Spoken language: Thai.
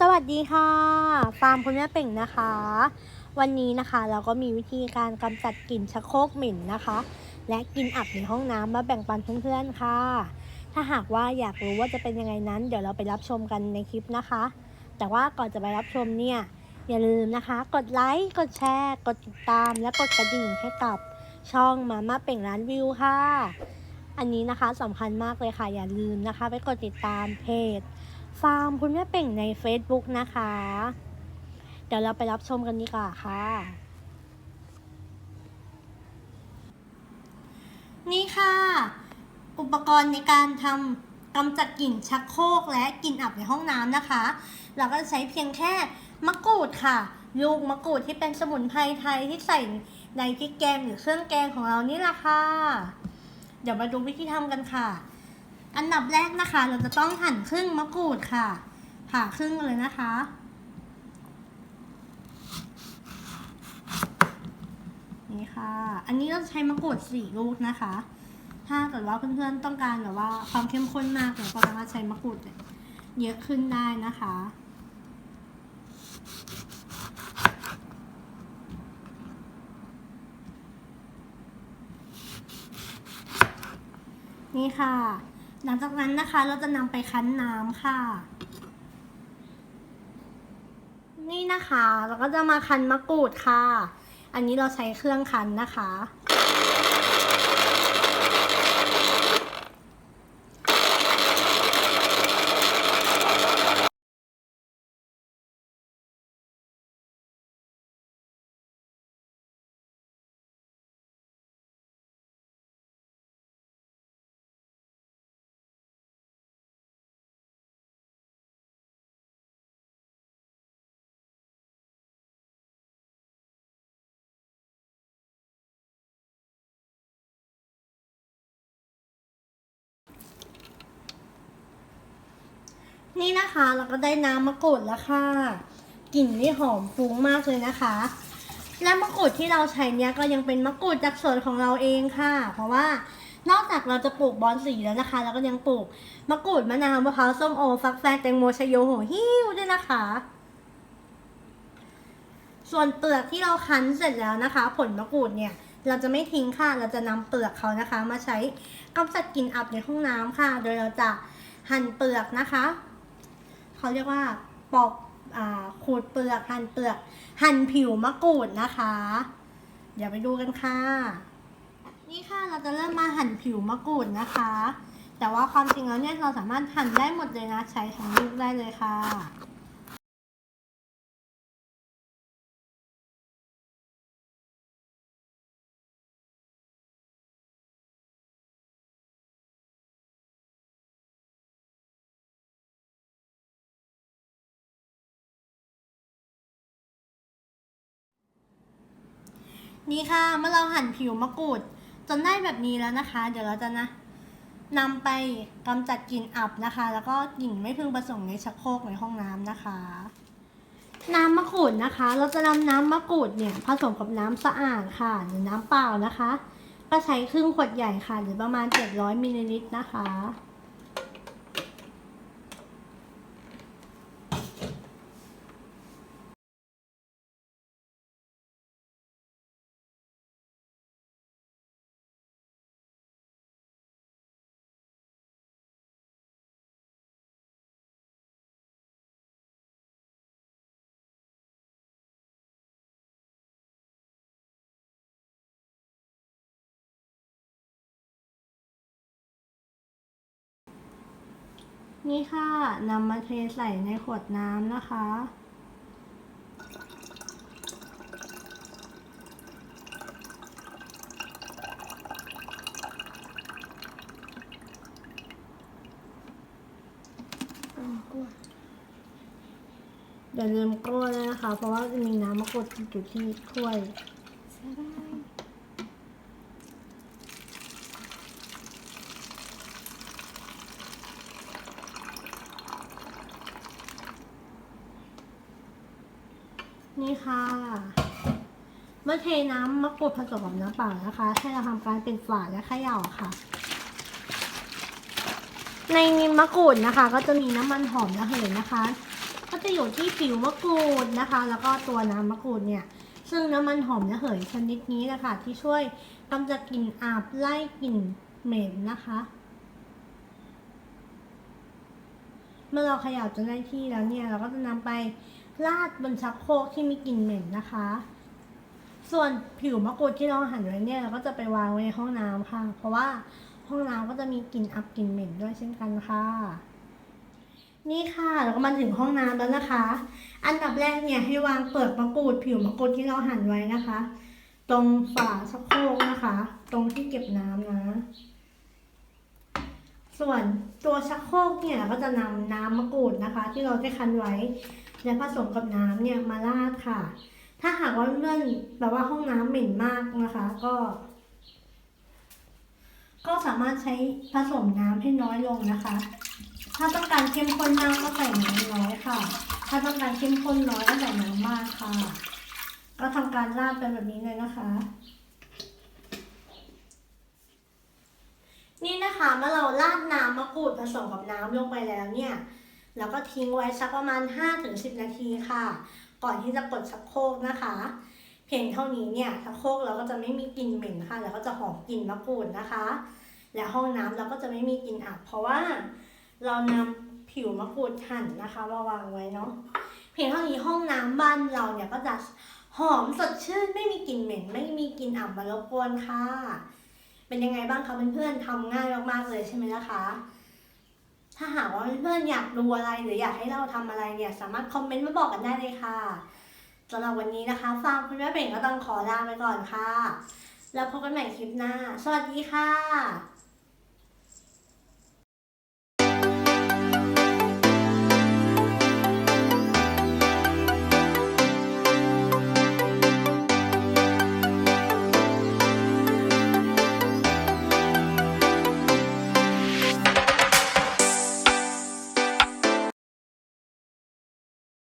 สวัสดีค่ะ ฟาร์มคุณแม่เป่งนะคะ วันนี้นะคะเราก็มีวิธีการกำจัดกลิ่นชักโครกเหม็นนะคะ และกลิ่นอับในห้องน้ำมาแบ่งปันเพื่อนๆค่ะ ถ้าหากว่าอยากรู้ว่าจะเป็นยังไงนั้น เดี๋ยวเราไปรับชมกันในคลิปนะคะ แต่ว่าก่อนจะไปรับชมเนี่ยอย่าลืมนะคะ กดไลค์กดแชร์ กดติดตาม และกดกระดิ่งให้กับช่องมาม่าเป่งร้านวิวค่ะ อันนี้นะคะสำคัญมากเลยค่ะอย่าลืมนะคะ ไปกดติดตามเพจ ฟาร์มคุณแม่เป่งใน Facebook นะคะ เดี๋ยวเราไปรับชมกันดีกว่าค่ะ นี่ค่ะ อุปกรณ์ในการทำกำจัดกลิ่นชักโครกและกลิ่นอับในห้องน้ำนะคะ เราก็จะใช้เพียงแค่มะกรูดค่ะ ลูกมะกรูดที่เป็นสมุนไพรไทยที่ใส่ในพริกแกงหรือเครื่องแกงของเรานี่แหละค่ะ เดี๋ยวมาดูวิธีทำกันค่ะ อันดับแรกนะคะ เราจะต้องหั่นครึ่งมะกรูดค่ะ ผ่าครึ่งเลยนะคะ นี่ค่ะ อันนี้เราใช้มะกรูดสี่ลูกนะคะ ถ้าเกิดว่าเพื่อนๆต้องการแบบว่าความเข้มข้นมากเราก็สามารถใช้มะกรูดเยอะขึ้นได้นะคะนี่ค่ะ หลังจากนั้นนะคะเราจะนำไปคั้นน้ำค่ะ นี่นะคะ เราก็จะมาคั้นมะกรูดค่ะ อันนี้เราใช้เครื่องคั้นนะคะ นี่นะคะเราก็ได้น้ำมะกรูดแล้วค่ะ กลิ่นนี่หอมฟุ้งมากเลยนะคะ และมะกรูดที่เราใช้เนี้ยก็ยังเป็นมะกรูดจากสวนของเราเองค่ะ เพราะว่านอกจากเราจะปลูกบอนสีแล้วนะคะ เราก็ยังปลูกมะกรูดมะนาวมะพร้าวส้มโอฟักแฟงแตงโมชะโยโหหิ้วด้วยนะคะ ส่วนเปลือกที่เราคั้นเสร็จแล้วนะคะ ผลมะกรูดเนี่ยเราจะไม่ทิ้งค่ะ เราจะนำเปลือกเขานะคะ มาใช้กำจัดกลิ่นอับในห้องน้ำค่ะ โดยเราจะหั่นเปลือกนะคะ เขาเรียกว่าปอกอขูดเปลือกหั่นเปลือกหั่นผิวมะกรูดนะคะ เดี๋ยวไปดูกันค่ะ นี่ค่ะเราจะเริ่มมาหั่นผิวมะกรูดนะคะ แต่ว่าความจริงแล้วเนี่ยเราสามารถหั่นได้หมดเลยนะใช้ทั้งลูกได้เลยค่ะ นี่ค่ะเมื่อเราหั่นผิวมะกรูด จนได้แบบนี้แล้วนะคะ เดี๋ยวเราจะนะนำไปกำจัดกลิ่นอับนะคะ แล้วก็กลิ่นไม่พึงประสงค์ในชักโครกในห้องน้ำนะคะ น้ำมะกรูดนะคะ เราจะนำน้ำมะกรูดเนี่ยผสมกับน้ำสะอาดค่ะ หรือน้ำเปล่านะคะ ก็ใช้ครึ่งขวดใหญ่ค่ะ หรือประมาณ 700มิลลิลิตรนะคะ นี่ค่ะนำมาเทใส่ในขวดน้ำนะคะ อย่าลืมกล้วยนะคะ เพราะว่าจะมีน้ำมะกรูดอยู่ที่ถ้วย นี่ค่ะ เมื่อเทน้ำมะกรูดผสมกับน้ำเปล่านะคะ ให้เราทำการเปิดฝาและเขย่าค่ะ ในมะกรูดนะคะ ก็จะมีน้ำมันหอมระเหยนะคะ ก็จะอยู่ที่ผิวมะกรูดนะคะ แล้วก็ตัวน้ำมะกรูดเนี่ย ซึ่งน้ำมันหอมระเหยชนิดนี้นะคะที่ช่วยกำจัดกลิ่นอับไล่กลิ่นเหม็นนะคะ เมื่อเราเขย่าจนได้ที่แล้วเนี่ย เราก็จะนำไป ราดบนชักโครกที่มีกลิ่นเหม็นนะคะ ส่วนผิวมะกรูดที่เราหั่นไว้เนี่ยเราก็จะไปวางไว้ในห้องน้ำค่ะ เพราะว่าห้องน้ำก็จะมีกลิ่นอับกลิ่นเหม็นด้วยเช่นกันค่ะ นี่ค่ะเราก็มาถึงห้องน้ำแล้วนะคะ อันดับแรกเนี่ยให้วางเปลือกมะกรูดผิวมะกรูดที่เราหั่นไว้นะคะ ตรงฝาชักโครกนะคะ ตรงที่เก็บน้ำนะส่วนตัวชักโครกเนี่ยก็จะนำน้ำมะกรูดนะคะ ที่เราได้คั้นไว้ และผสมกับน้ำเนี่ยมาราดค่ะ ถ้าหากว่าเพื่อนแบบว่าห้องน้ำเหม็นมากนะคะ ก็ ก็สามารถใช้ผสมน้ำให้น้อยลงนะคะ ถ้าต้องการเข้มข้นมากก็ใส่น้ำน้อยค่ะ ถ้าต้องการเข้มข้นน้อยก็ใส่น้ำมากค่ะ ก็ทำการราดไปแบบนี้เลยนะคะนี่นะคะเมื่อเราราดน้ำมะกรูดผสมกับน้ำลงไปแล้วเนี่ย เราก็ทิ้งไว้สักประมาณ 5-10 นาทีค่ะ ก่อนที่จะกดชักโครกนะคะ เพียงเท่านี้เนี่ยชักโครกเราก็จะไม่มีกลิ่นเหม็นค่ะ แล้วก็จะหอมกลิ่นมะกรูดนะคะ และห้องน้ำเราก็จะไม่มีกลิ่นอับเพราะว่า เรานำผิวมะกรูดหั่นนะคะมาวางไว้เนาะเพียงเท่านี้ห้องน้ำบ้านเราเนี่ยก็จะหอมสดชื่นไม่มีกลิ่นเหม็น ไม่มีกลิ่นอับมารบกวนค่ะ เป็นยังไงบ้างคะเพื่อนๆทำง่ายมากๆเลยใช่ไหมล่ะคะ ถ้าหากว่าเพื่อนๆอยากดูอะไรหรืออยากให้เราทำอะไรเนี่ย สามารถคอมเมนต์มาบอกกันได้เลยค่ะสำหรับวันนี้นะคะฟาร์มคุณแม่เป่งก็ต้องขอลาไปก่อนค่ะ แล้วพบกันใหม่คลิปหน้า สวัสดีค่ะ